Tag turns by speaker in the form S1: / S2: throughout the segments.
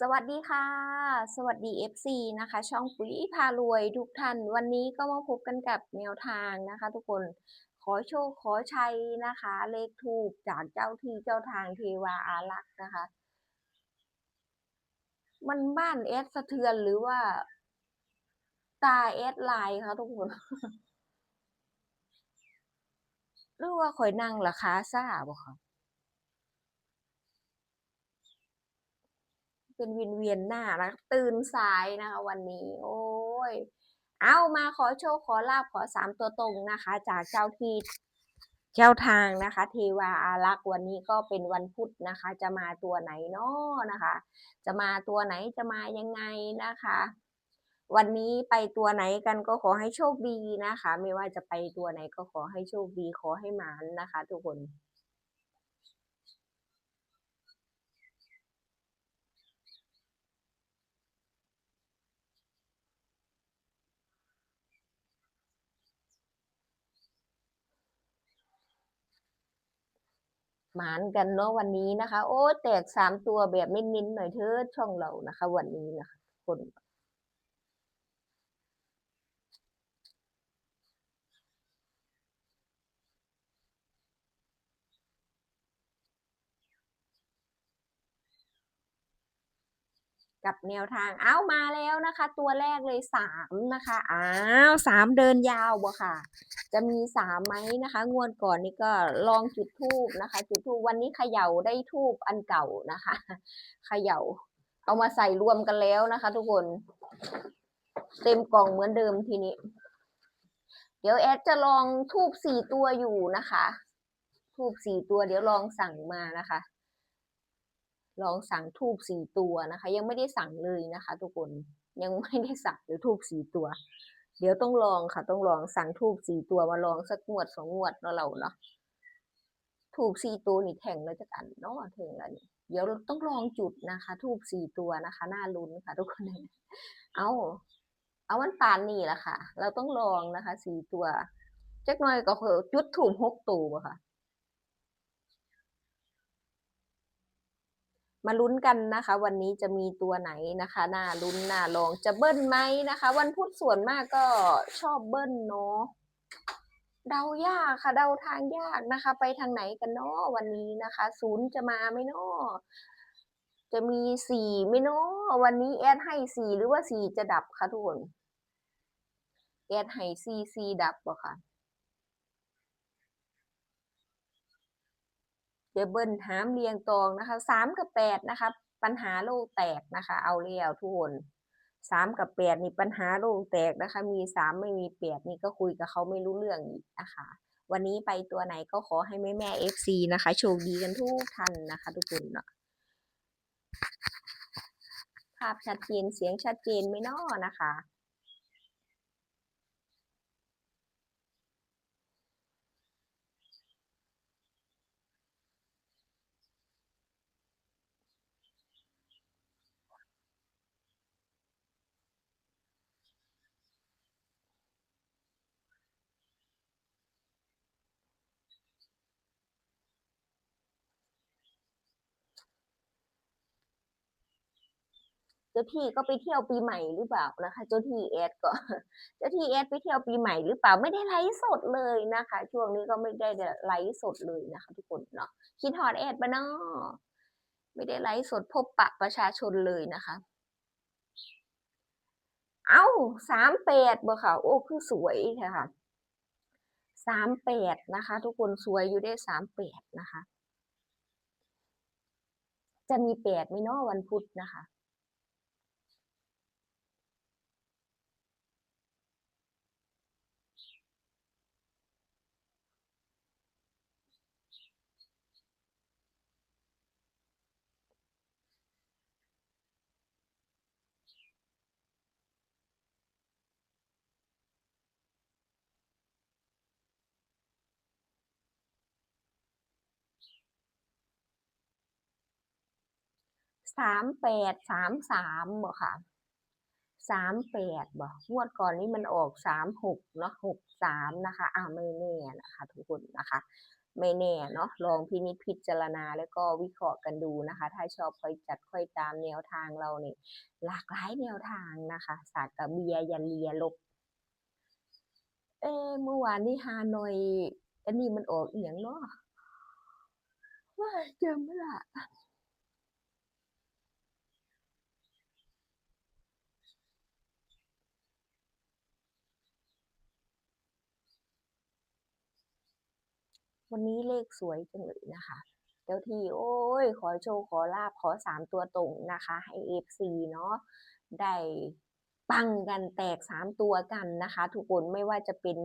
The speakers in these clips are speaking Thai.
S1: สวัสดีค่ะ สวัสดี FC นะคะ ช่องปุ๋ยพารวยทุกท่าน วันนี้ก็มาพบกันกับแนวทางนะคะ ทุกคนขอโชคขอชัยนะคะ เลขทูปจากเจ้าที่เจ้าทางเทวาอารักษ์นะคะ มันบ้านเอสสะเทือนหรือว่า ตาเอสไลน์คะทุกคนหรือว่าข่อยนั่งราคาซ่าบ่คะ เป็นวินเวียนหน้านะตื่นสายนะคะวันนี้ โอ้ย เอามาขอโชคขอลาบขอสามตัวตรงนะคะ จากเจ้าที่เจ้าทางนะคะ เทวาอารักษ์วันนี้ก็เป็นวันพุธนะคะ จะมาตัวไหนเนาะนะคะ จะมาตัวไหนจะมายังไงนะคะ วันนี้ไปตัวไหนกันก็ขอให้โชคดีนะคะ ไม่ว่าจะไปตัวไหนก็ขอให้โชคดีขอให้หมานนะคะ ทุกคน หมานกันเนาะวันนี้นะคะ โอ้ แตกสามตัวแบบเน้นๆหน่อยเถิดช่องเรานะคะ วันนี้นะคะคน กับแนวทางอ้าวมาแล้วนะคะ ตัวแรกเลยสามนะคะอ้าวสามเดินยาวบ่ค่ะ จะมีสามไหมนะคะ งวดก่อนนี่ก็ลองจุดทูบนะคะ จุดทูบวันนี้เขย่าได้ทูบอันเก่านะคะเขย่า เอามาใส่รวมกันแล้วนะคะ ทุกคนเต็มกล่องเหมือนเดิมทีนี้ เดี๋ยวแอดจะลองทูบสี่ตัวอยู่นะคะทูบสี่ตัวเดี๋ยวลองสั่งมานะคะ ลองสั่งทูบสี่ตัวนะคะ ยังไม่ได้สั่งเลยนะคะ ทุกคนยังไม่ได้สั่งหรือทูบสี่ตัว เดี๋ยวต้องลองค่ะ ต้องลองสั่งทูบสี่ตัวมาลองสักงวดสองงวดเนาะเราเนาะทูบสี่ตัวนี่แข่งแล้วจะกันเนาะแข่งแล้วนี่เดี๋ยวต้องลองจุดนะคะ ทูบสี่ตัวนะคะน่าลุ้นค่ะ ทุกคนเอาเอาวันปานนี่แหละค่ะ เราต้องลองนะคะสี่ตัวจักหน่อยก็เผอจุดถูกหกตัวค่ะ มาลุ้นกันนะคะ วันนี้จะมีตัวไหนนะคะน่าลุ้นน่าลองจะเบิ้ลไหมนะคะ วันพุธส่วนมากก็ชอบเบิ้ลเนาะเดายากค่ะเดาทางยากนะคะ ไปทางไหนกันเนาะวันนี้นะคะศูนย์จะมาไหมเนาะจะมีสี่ไหมเนาะวันนี้แอดให้สี่หรือว่าสี่จะดับคะทุกคนแอดให้สี่สี่ดับบ่ค่ะ เดี๋ยวเบิ้ลหามเรียงตองนะคะสามกับแปดนะคะปัญหาโลกแตกนะคะ เอาเลี้ยวทุกคนสามกับแปดนี่ปัญหาโลกแตกนะคะ มีสามไม่มีแปดนี่ก็คุยกับเขาไม่รู้เรื่องอีกนะคะ วันนี้ไปตัวไหนก็ขอให้แม่แม่เอฟซีนะคะโชคดีกันทุกท่านนะคะ ทุกคนเนาะภาพชัดเจนเสียงชัดเจนไหม่นอนะคะ จ้าที่ก็ไปเที่ยวปีใหม่หรือเปล่านะคะ เจ้าที่แอดก็ เจ้าที่แอดไปเที่ยวปีใหม่หรือเปล่าไม่ได้ไลฟ์สดเลยนะคะ ช่วงนี้ก็ไม่ได้ไลฟ์สดเลยนะคะทุกคนเนาะคิดฮอดแอดปะเนาะไม่ได้ไลฟ์สดพบปะประชาชนเลยนะคะ เอ้าสามแปดบ่ค่ะ โอ้คือสวยค่ะสามแปดนะคะ ทุกคนสวยอยู่ได้สามแปดนะคะ จะมีแปดไหมเนาะวันพุธนะคะ สามแปดสามสามบ่ค่ะสามแปดบ่งวดก่อนนี้มันออกสามหกเนาะหกสามนะคะอ่าไม่แน่นะคะ ทุกคนนะคะ ไม่แน่เนาะลองพินิจพิจารณาแล้วก็วิเคราะห์กันดูนะคะ ถ้าชอบค่อยจัดค่อยตามแนวทางเราเนี่ยหลากหลายแนวทางนะคะสากกระเบียยันเลียลบเอเมื่อวานนี้ฮานอยอันนี้มันออกอียงเนาะว้าจำไม่ได้ วันนี้เลขสวยจังเลยนะคะ เจ้าที่โอ้ย ขอโชคขอลาบขอสามตัวตรงนะคะ ให้ FC เนาะได้ปังกันแตกสามตัวกันนะคะ ทุกคนไม่ว่าจะเป็น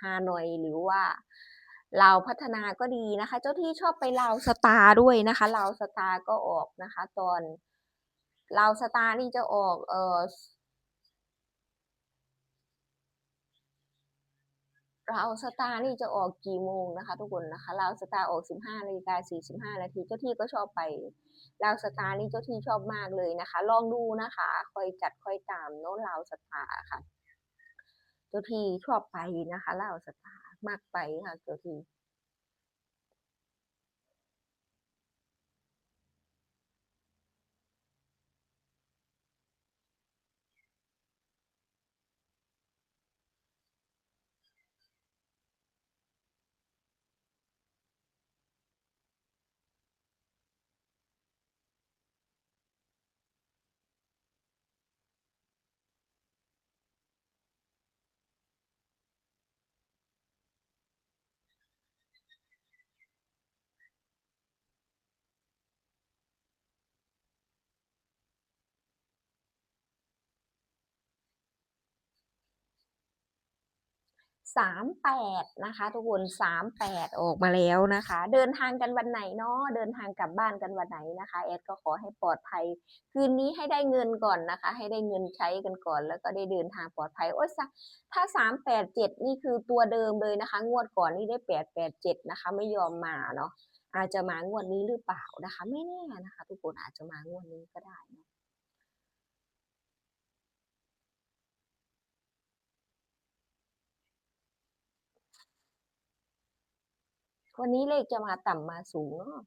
S1: ฮานอยหรือว่าลาวพัฒนาก็ดีนะคะ เจ้าที่ชอบไปลาวสตาร์ด้วยนะคะลาวสตาร์ก็ออกนะคะ ตอนลาวสตาร์นี่จะออกเอ่อ ลาวสตาร์นี่จะออกกี่โมงนะคะ ทุกคนนะคะลาวสตาร์ออก 15นาฬิกา45นาทีเจ้าที่ก็ชอบไปลาวสตาร์นี่เจ้าที่ชอบมากเลยนะคะ ลองดูนะคะคอยจัดคอยตามเนาะลาวสตาร์ค่ะ เจ้าที่ชอบไปนะคะลาวสตาร์มากไปค่ะเจ้าที่ สามแปดนะคะ ทุกคนสามแปดออกมาแล้วนะคะ เดินทางกันวันไหนเนาะเดินทางกลับบ้านกันวันไหนนะคะแอดก็ขอให้ปลอดภัย คืนนี้ให้ได้เงินก่อนนะคะ ให้ได้เงินใช้กันก่อน แล้วก็ได้เดินทางปลอดภัยโอ้ยถ้าสามแปดเจ็ดนี่คือตัวเดิมเลยนะคะ งวดก่อนนี่ได้แปดแปดเจ็ดนะคะ ไม่ยอมมาเนาะอาจจะมางวดนี้หรือเปล่านะคะ ไม่แน่นะคะ ทุกคนอาจจะมางวดนี้ก็ได้นะ วันนี้เลขจะมาต่ำมาสูงเนาะ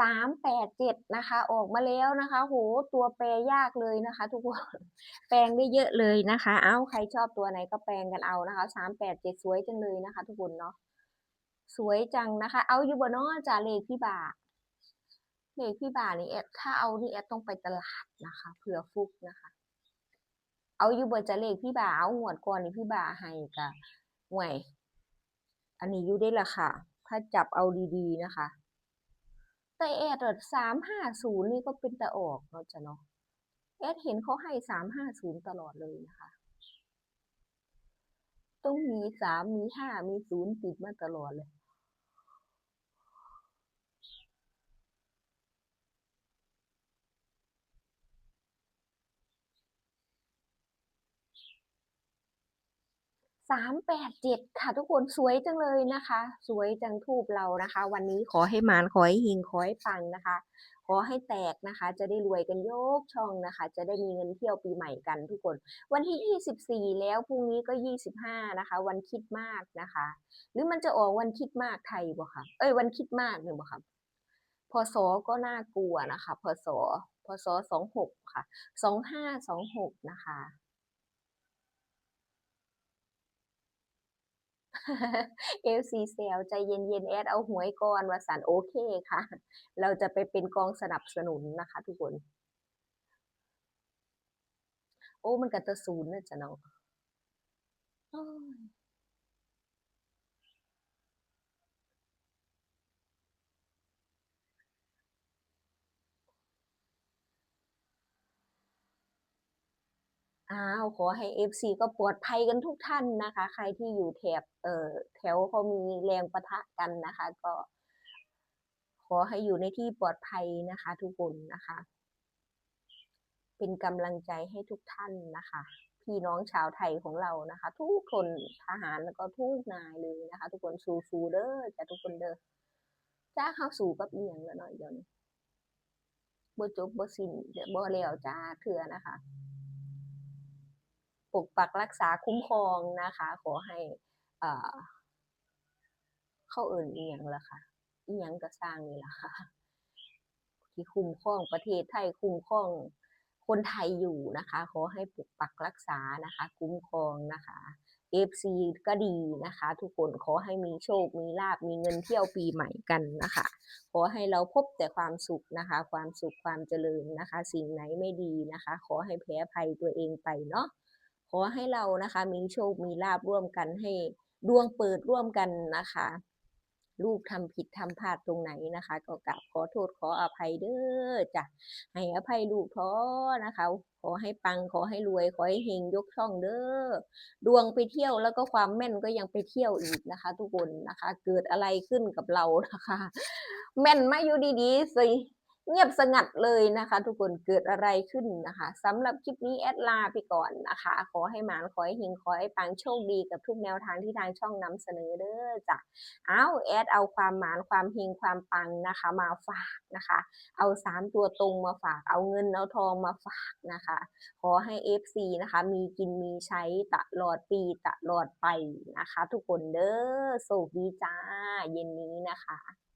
S1: สามแปดเจ็ดนะคะ ออกมาแล้วนะคะ โห ตัวแปรยากเลยนะคะ ทุกคน แปลงได้เยอะเลยนะคะ เอ้า ใครชอบตัวไหนก็แปลงกันเอานะคะสามแปดเจ็ดสวยจังเลยนะคะ ทุกคนเนาะ สวยจังนะคะ เอาอยู่บนนอจ่าเลขพี่บ่าเลขพี่บ่านี่แอดถ้าเอานี่แอดต้องไปตลาดนะคะ เผื่อฟุกนะคะ เอาอยู่บนจะเลขพี่บ่าเอาหวดก่อนนี่พี่บ่าให้กะห่วย อันนี้อยู่ได้ละค่ะ ถ้าจับเอาดีๆนะคะ แต่แอดสามห้าศูนย์นี่ก็เป็นแต่ออกเนาะจ้ะเนาะแอดเห็นเขาให้สามห้าศูนย์ตลอดเลยนะคะ ต้องมีสามมีห้ามีศูนย์ติดมาตลอดเลย สามแปดเจ็ดค่ะทุกคนสวยจังเลยนะคะ สวยจังทูบเรานะคะ วันนี้ขอให้มานขอให้หิงขอให้ปังนะคะ ขอให้แตกนะคะ จะได้รวยกันยกช่องนะคะ จะได้มีเงินเที่ยวปีใหม่กันทุกคน วันที่ยี่สิบสี่แล้วพรุ่งนี้ก็ยี่สิบห้านะคะ วันคิดมากนะคะ หรือมันจะออกวันคิดมากไทยบ่คะเอ้ยวันคิดมากเนี่ยบ่คะพศก็น่ากลัวนะคะพศพศสองหกค่ะสองห้าสองหกนะคะ เอฟซีเซลใจเย็นๆแอดเอาหวยก่อนวาสันโอเคค่ะ เราจะไปเป็นกองสนับสนุนนะคะ ทุกคน โอ้มันกัตศูนย์นะจ๊ะน้อง อ้าวขอให้เอฟซีก็ปลอดภัยกันทุกท่านนะคะ ใครที่อยู่แถบเอ่อแถวเขามีแรงปะทะกันนะคะ ก็ ขอให้อยู่ในที่ปลอดภัยนะคะ ทุกคนนะคะ เป็นกำลังใจให้ทุกท่านนะคะ พี่น้องชาวไทยของเรานะคะ ทุกคนทหารแล้วก็ทุกนายเลยนะคะ ทุกคนสู้ๆเด้อจ้ะทุกคนเด้อจ้าเข้าสู่กับอีหยังแล้วเนาะเดี๋ยวนี้บ่จบบ่สิ้นบ่แล้วจ้าเถื่อนะคะ ปกปักรักษาคุ้มครองนะคะ ขอให้เอ่อเข้าเอิ่นอีหยังละค่ะอีหยังก็สร้างนี่ละค่ะ ที่คุ้มครองประเทศไทยคุ้มครองคนไทยอยู่นะคะ ขอให้ปกปักรักษานะคะ คุ้มครองนะคะ FC ก็ดีนะคะ ทุกคนขอให้มีโชค มีลาบมีเงินเที่ยวปีใหม่กันนะคะ ขอให้เราพบแต่ความสุขนะคะ ความสุขความเจริญนะคะ สิ่งไหนไม่ดีนะคะ ขอให้แพ้ภัยตัวเองไปเนาะ ขอให้เรานะคะมีโชคมีลาบร่วมกันให้ดวงเปิดร่วมกันนะคะ ลูกทำผิดทำพลาดตรงไหนนะคะ ก็กราบขอโทษขออภัยเด้อจ้ะให้อภัยลูกท้อนะคะ ขอให้ปังขอให้รวย ขอให้เฮงยกช่องเด้อดวงไปเที่ยวแล้วก็ความแม่นก็ยังไปเที่ยวอีกนะคะ ทุกคนนะคะ เกิดอะไรขึ้นกับเรานะคะ แม่นมาอยู่ดีๆสิ เงียบสงัดเลยนะคะ ทุกคนเกิดอะไรขึ้นนะคะสำหรับคลิปนี้แอดลาไปก่อนนะคะ ขอให้หมานขอให้เฮงขอให้ปังโชคดีกับทุกแนวทางที่ทางช่องนำเสนอเด้อจ้ะเอาแอดเอาความหมานความเฮงความปังนะคะ มาฝากนะคะ เอาสามตัวตรงมาฝากเอาเงินเอาทองมาฝากนะคะ ขอให้ FC นะคะ มีกินมีใช้ตลอดปีตลอดไปนะคะ ทุกคนเด้อโชคดีจ้าเย็นนี้นะคะ